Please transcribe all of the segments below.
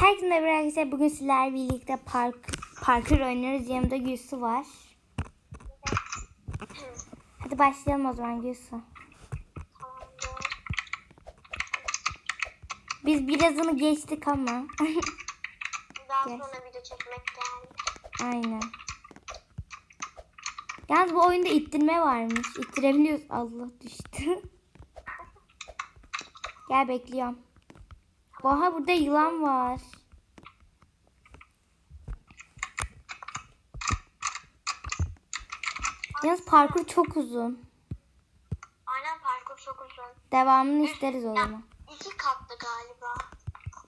Herkese merhaba arkadaşlar. Bugün sizlerle birlikte park parkur oynuyoruz. Yanımda Gülsü var. Hadi başlayalım o zaman Gülsü. Biz birazını geçtik ama. Daha sonra video çekmek geldi. Aynen. Yalnız bu oyunda ittirme varmış. İttirebiliyoruz. Allah düştü. Gel bekliyorum. Oha burada yılan var. Yalnız parkur çok uzun. Aynen parkur çok uzun. Devamını isteriz o zaman. İki katlı galiba.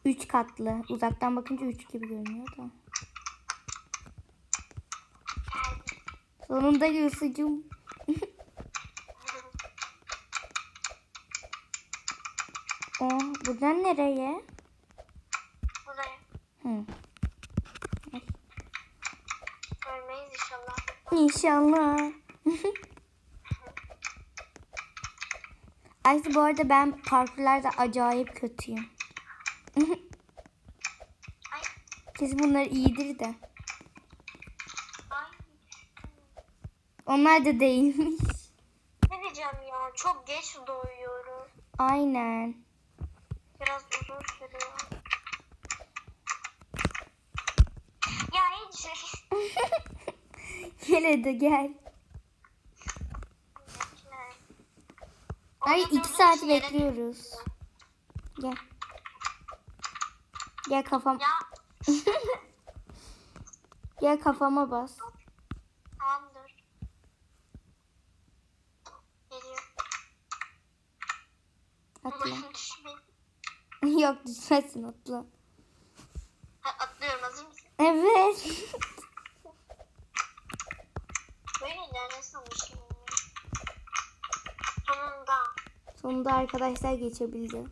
Üç katlı. Uzaktan bakınca üç gibi görünüyor da. Sonunda Gülsücüm. Buradan nereye? Buraya. Hı. Görmeyiz inşallah. İnşallah. Ayşe bu arada ben parkurlarda acayip kötüyüm. Kesin bunlar iyidir de. Ay. Onlar da değilmiş. Ne diyeceğim ya? Çok geç doyuyorum. Aynen. Biraz uzun sürüyor. Ya hiç. Gel hadi gel. Ay iki saat bekliyoruz. Gel. Gel kafam. Ya Gel kafama bas. tamamdır. Geliyor. Atla. Umarım düşmeyin. Yok düşmezsin atla. Ha, Atlıyorum hazır mısın? Evet. Böyle ilerlesem düşünüyorum. Sonunda. Sonunda arkadaşlar geçebildi.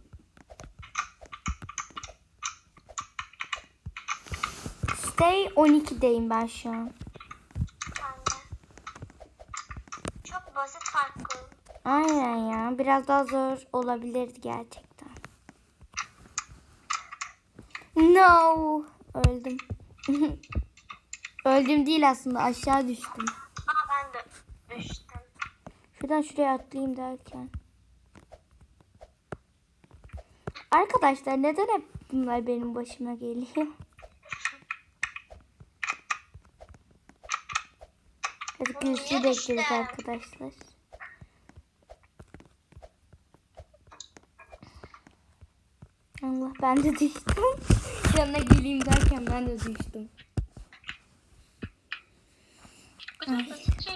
Stay 12'deyim ben şu an. Ben de. Çok basit parkur. Aynen ya. Biraz daha zor olabilirdi gerçekten. No. Öldüm. Öldüm değil aslında. Aşağı düştüm. Aa ben de düştüm. Şuradan şuraya atlayayım derken. Arkadaşlar neden hep bunlar benim başıma geliyor? Hadi niye bekliyoruz arkadaşlar. Allah ben de düştüm. Yanına geleyim derken ben de düştüm. Basit şey?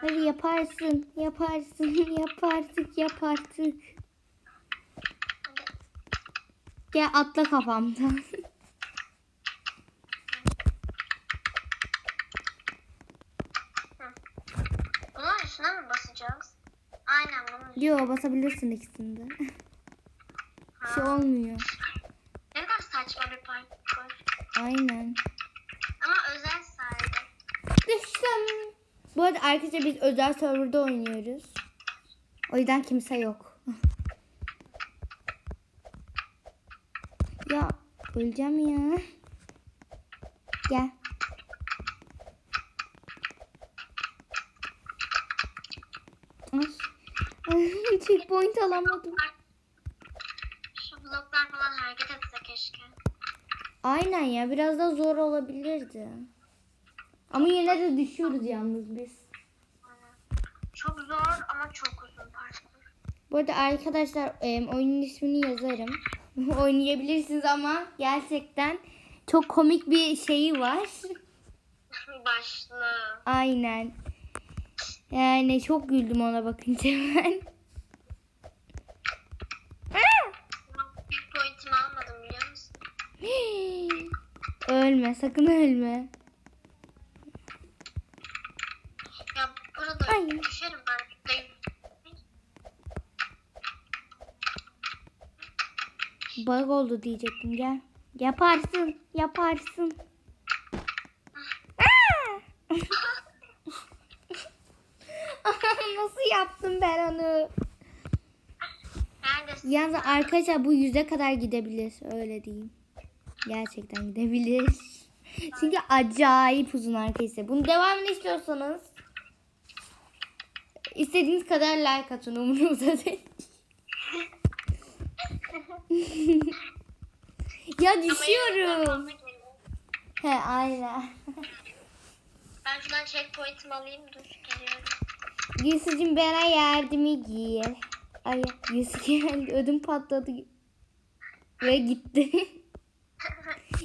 Hadi yaparsın, yaparsın, yapartık, yapartık. Gel atla kafamdan. Bunun üstüne mi basacağız? Aynen bunun üstüne. Yo basabilirsin ikisinde. Şey olmuyor. Ne kadar saçma bir parkur. Aynen. Ama özel sayede. Düştüm. Bu arada arkadaşlar biz özel serverda oynuyoruz. O yüzden kimse yok. ya öleceğim ya. Gel. Ay. Checkpoint alamadım. Bloklar falan hareket etse keşke. Aynen ya biraz da zor olabilirdi. Ama yine de düşüyoruz yalnız biz. Çok zor ama çok uzun parkur. Bu arada arkadaşlar oyunun ismini yazarım. Oynayabilirsiniz ama gerçekten çok komik bir şeyi var. Başlı. Aynen. Yani çok güldüm ona bakınca ben. Ah! Bir pointimi almadım biliyor musun? Ölme sakın ölme. Ya burada Ay. düşerim ben. Bug oldu diyecektim gel. Yaparsın yaparsın. Ah! Nasıl yaptım ben onu? Neredesin? Yalnız arkadaşlar bu yüze kadar gidebilir öyle diyeyim. Gerçekten gidebilir. Çünkü acayip uzun arkadaşlar. Bunun devamını istiyorsanız istediğiniz kadar like atın umurumda değil. ya düşüyorum. He aynen. Ben şuradan checkpoint'imi alayım. Dur geliyorum. Gülsücüm bana yardımı gel. Ay Gülsü geldi ödüm patladı. Ve gitti.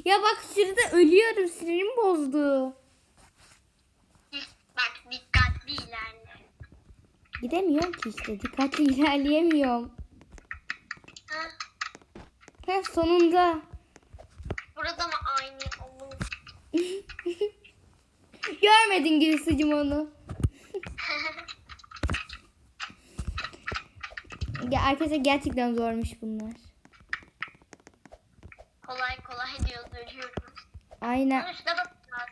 ya bak şurada ölüyorum sinirim bozdu. Bak dikkatli ilerle. Gidemiyorum ki işte dikkatli ilerleyemiyorum. Ha, Heh, sonunda. burada mı aynı olur? Görmedin Gülsücüm onu. Ya arkadaşlar gerçekten zormuş bunlar. Kolay kolay diyoruz ölüyoruz. Aynen. Ama şuna bakacağız.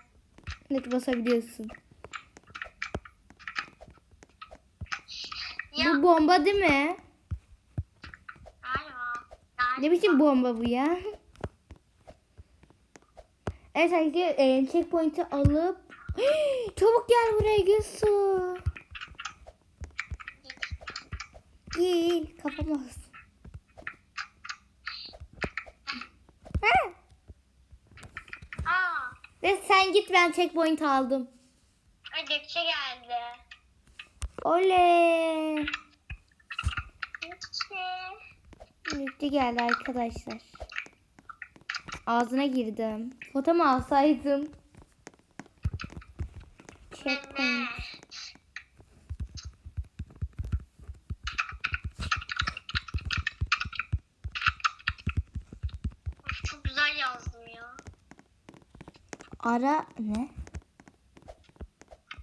Net basabiliyorsun. Ya Bu bomba değil mi? galiba. Ne biçim bomba bu ya? Evet arkadaşlar e, checkpoint'i alıp Çabuk gel buraya Gülsu. Gel kafama bas. Ha, Aa, Ve sen git ben checkpoint aldım. Gökçe geldi. Oley. Müftü geldi arkadaşlar. Ağzına girdim. Foto mu alsaydım? Checkpoint. Mehmet. Of, Çok güzel yazdım ya. Ara ne?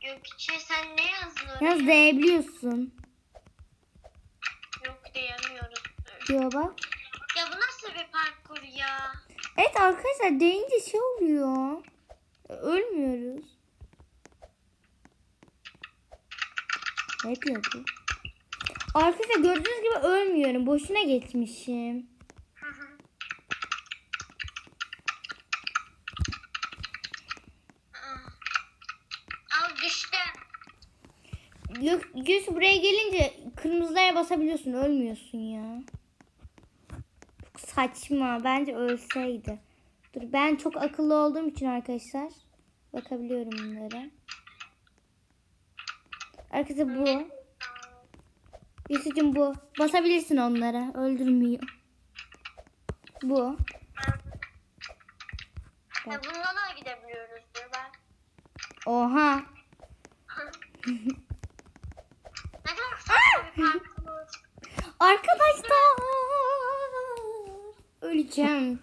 Gökçe sen ne yazdın oraya? Yalnız değebiliyorsun. Yok diyemiyoruz. Diyor bak. Ya bu nasıl bir parkur ya? Evet arkadaşlar deyince şey oluyor. Ölmüyoruz. Ne diyor bu? Arkadaşlar gördüğünüz gibi ölmüyorum. Boşuna geçmişim. Hı hı. Aa. Al düştüm. Gö- Göz buraya gelince kırmızılara basabiliyorsun. Ölmüyorsun ya. Çok saçma. Bence ölseydi. Dur ben çok akıllı olduğum için arkadaşlar. Bakabiliyorum bunlara. Arkadaşlar bu. Yusuf'cum bu. Basabilirsin onlara. Öldürmüyor. Bu. Ya bununla da gidebiliyoruz diyor ben. Oha. Ne kadar saçma bir parkur. Arkadaşlar. Öleceğim.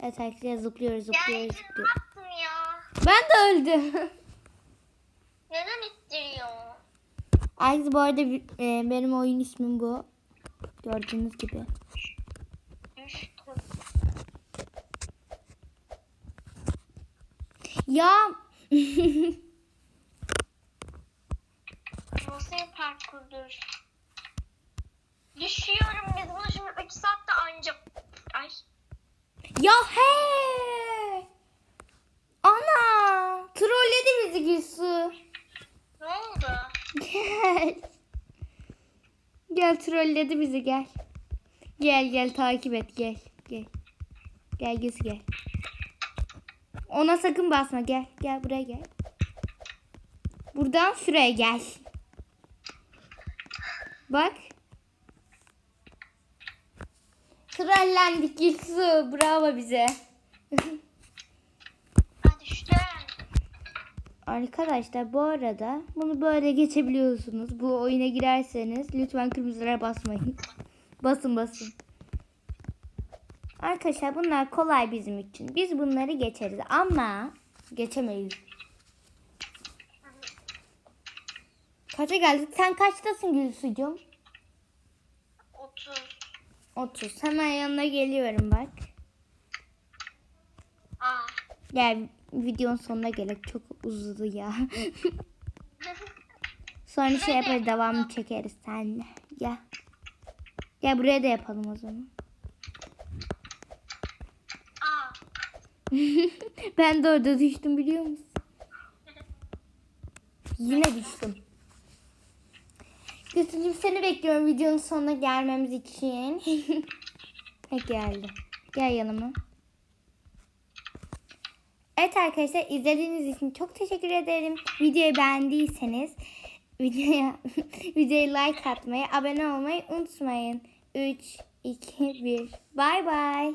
Evet arkadaşlar zıplıyoruz zıplıyoruz zıplıyoruz. Ben de öldüm. Neden ittiriyor? Arkadaşlar bu arada e, benim oyun ismim bu. Gördüğünüz gibi. Ya Bir parkurdur? Düşüyorum biz bunu şimdi 3 saatte ancak... Ay. ya he. Ana trolledi bizi Gülsu. Ne oldu? Gel. Gel trolledi bizi gel. Gel gel takip et gel. Gel. Gel Gülsü gel. Ona sakın basma gel. Gel buraya gel. Buradan şuraya gel. Bak. Trollendik Gülsü. Bravo bize. Arkadaşlar bu arada bunu böyle geçebiliyorsunuz. Bu oyuna girerseniz lütfen kırmızılara basmayın. basın basın. Arkadaşlar bunlar kolay bizim için. Biz bunları geçeriz ama geçemeyiz. Kaça geldik? Sen kaçtasın Gülsucuğum? 30. 30. Hemen yanına geliyorum bak. Aa. Gel videonun sonuna gerek çok uzadı ya. Sonra şey yaparız devamını çekeriz senle. Ya. Gel buraya da yapalım o zaman. Aa. ben de orada düştüm biliyor musun? Yine düştüm. Götürcüm seni bekliyorum videonun sonuna gelmemiz için. ha geldi. Gel yanıma. Evet arkadaşlar izlediğiniz için çok teşekkür ederim. Videoyu beğendiyseniz videoya videoya like atmayı, abone olmayı unutmayın. 3 2 1 Bay bay.